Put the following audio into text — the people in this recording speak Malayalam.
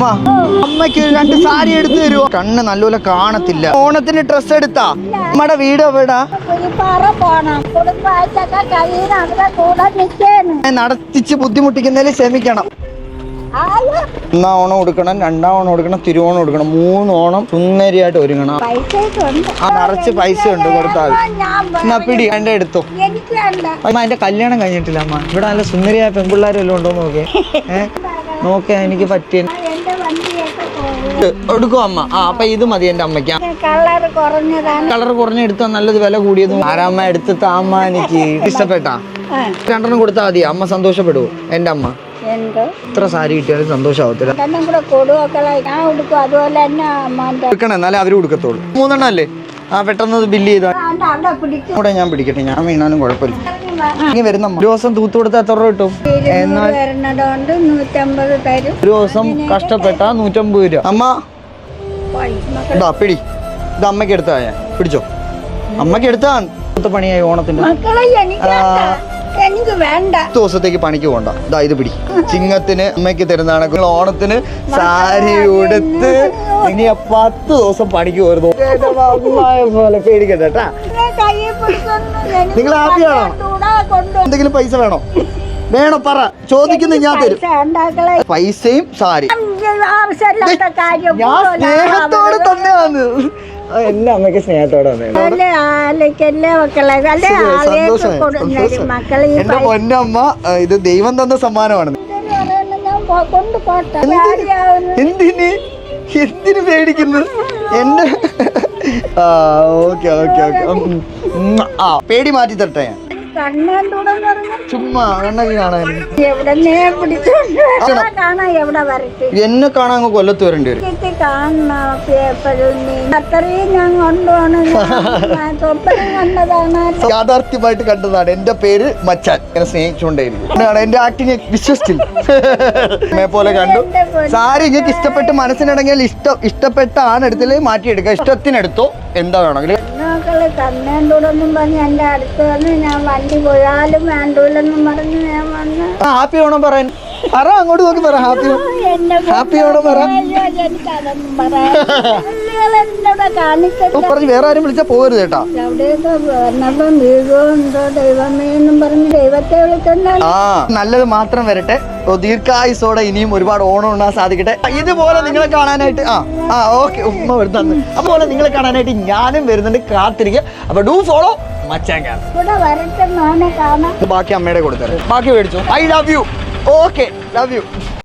അമ്മ അമ്മയ്ക്ക് രണ്ട് സാരി എടുത്തു തരുമോ കണ്ണ് നല്ലപോലെ കാണത്തില്ല. ഓണത്തിന് ഡ്രസ് എടുത്താ? നമ്മുടെ വീട് എവിടാ? നടത്തിച്ച് ബുദ്ധിമുട്ടിക്കുന്നതിൽ ക്ഷമിക്കണം ഒന്നാം ഓണം കൊടുക്കണം രണ്ടാം ഓണം കൊടുക്കണം തിരുവോണം കൊടുക്കണം മൂന്ന് ഓണം സുന്ദരിയായിട്ട് ഒരുങ്ങണം. ആ നിറച്ച് പൈസ ഉണ്ട് കൊടുത്താൽ. എന്നാ പിടി കണ്ട എടുത്തോ. അമ്മ എന്റെ കല്യാണം കഴിഞ്ഞിട്ടില്ല അമ്മ. ഇവിടെ നല്ല സുന്ദരിയായ പെൺപിള്ളേരെല്ലാം ഉണ്ടോ നോക്കേ ഏഹ് നോക്കേ എനിക്ക് പറ്റിയ എടുക്കും അമ്മ. ആ അപ്പൊ ഇത് മതി എന്റെ അമ്മയ്ക്ക്. കളർ കുറഞ്ഞതാണ്. കളർ കുറഞ്ഞ എടുത്താ നല്ലത് വില കൂടിയതും. ആരാമ്മ എടുത്ത് താമ്മ എനിക്ക് ഇഷ്ടപ്പെട്ട രണ്ടെണ്ണം കൊടുത്താൽ മതി. അമ്മ സന്തോഷപ്പെടുവോ? എന്റെ അമ്മ. എത്ര സാരി കിട്ടിയാലും സന്തോഷമാവത്തില്ല എടുക്കണം എന്നാലേ അവർ കൊടുക്കത്തുള്ളൂ മൂന്നെണ്ണം അല്ലേ ആ പെട്ടെന്ന് ബില്ല് ചെയ്താൽ ഞാൻ പിടിക്കട്ടെ. ഞാൻ വീണാലും കുഴപ്പമില്ല. ഇനി വരുന്ന. ഒരു ദിവസം തൂത്ത് കൊടുത്ത എത്ര രൂപ കിട്ടും? എന്നാൽ ഒരു ദിവസം കഷ്ടപ്പെട്ട നൂറ്റമ്പത് രൂപ. അമ്മ ഇതാ പിടി. ഇത് അമ്മയ്ക്ക് എടുത്താ ഞാൻ. പിടിച്ചോ. അമ്മയ്ക്ക് എടുത്താ പണിയായി ഓണത്തിന്റെ. എനിക്ക് വേണ്ട. ദിവസത്തേക്ക് പണിക്ക് പോണ്ട. ഇതാ ഇത് പിടി. ചിങ്ങത്തിന് അമ്മയ്ക്ക് തരുന്നതാണ് നിങ്ങൾ ഓണത്തിന് സാരി ഉടുത്ത് ഇനി പത്ത് ദിവസം പണിക്ക് പോരുന്നു പോലെ പേടിക്കണ്ട കേട്ടാ. എന്നെ കയ്യിൽ പിടിച്ചൊന്ന് എനിക്ക് നിങ്ങൾ ഹാപ്പിയാണോ എന്തെങ്കിലും പൈസ വേണോ? വേണോ? പറ. ചോദിക്കുന്നത് ഞാൻ തരും. പൈസയും സാരി. ഞാൻ സ്നേഹത്തോടെ തന്നെയാണ്. എല്ലാ അമ്മയ്ക്ക് സ്നേഹത്തോടെ എന്റെ പൊന്നമ്മ ഇത് ദൈവം തന്ന സമ്മാനമാണ്. എന്തിന്? എന്തിന്? പേടിക്കുന്നു? എന്റെ ഓക്കെ ഓക്കെ ഓക്കെ. ആ പേടി മാറ്റി തരട്ടെ ഞാൻ. കണ്ണേൻ ചുമ്മാ കണ്ണൊക്കെ കാണാൻ. എവിടെന്നേ പിടിച്ചോണ്ട് കാണാ എവിടെ വരട്ടെ? എന്നെ കാണാൻ അങ്ങ് കൊല്ലത്ത് വരേണ്ടി വരും. എനിക്ക് കാണണം? എപ്പോഴും നീ അത്രയും ഞാൻ കൊണ്ടുപോകണം. കണ്ടതാണ്. യാഥാർത്ഥ്യമായിട്ട് കണ്ടതാണ്. എന്റെ പേര് മച്ചാൻ. എന്നെ സ്നേഹിച്ചുകൊണ്ടേയിരിക്കും എന്റെ ആക്ടിങ് വിശ്വസിച്ചില്ല. പോലെ കണ്ടു. സാരി നിങ്ങൾക്ക് ഇഷ്ടപ്പെട്ട് മനസ്സിനടങ്ങിയാൽ ഇഷ്ടം ഇഷ്ടപ്പെട്ട ആണെടുത്തില്ലേ മാറ്റിയെടുക്കുക. ഇഷ്ടത്തിനെടുത്തോ. എന്താ വേണമെങ്കിലും മക്കൾ കണ്ണേൻ തുടർന്നും പറഞ്ഞ് എന്റെ അടുത്ത് വന്ന് ഞാൻ വണ്ടി പോയാലും വേണ്ടൂലെന്നും പറഞ്ഞ് ഞാൻ വന്ന് ഹാപ്പി ഓണം പറയാൻ. പറ അങ്ങോട്ട് നോക്കി പറ ഹാപ്പി ഹാപ്പി ഓണം പറ. കാണിക്കട്ടെ പറഞ്ഞ് വേറെ ആരും വിളിച്ചാൽ പോകരുത് കേട്ടാ. ദൈവമേ എന്നും ദൈവത്തെ ആ നല്ലത് മാത്രം വരട്ടെ. ഓ, ദീർഘായുസോടെ ഇനിയും ഒരുപാട് ഓണം ഉണ്ടാകാൻ സാധിക്കട്ടെ. ഇതുപോലെ നിങ്ങളെ കാണാനായിട്ട് ആ ആ ഓക്കെ ഉമ്മ വരുന്നു അതുപോലെ നിങ്ങളെ കാണാനായിട്ട് ഞാനും വരുന്നുണ്ട് കാത്തിരിക്കുക. അപ്പൊ ഡു ഫോളോ കാണാം വരട്ടെ മോനെ കാണാൻ ബാക്കി അമ്മയുടെ കൊടുത്തരാം ബാക്കി മേടിച്ചു. I love you. Okay love you.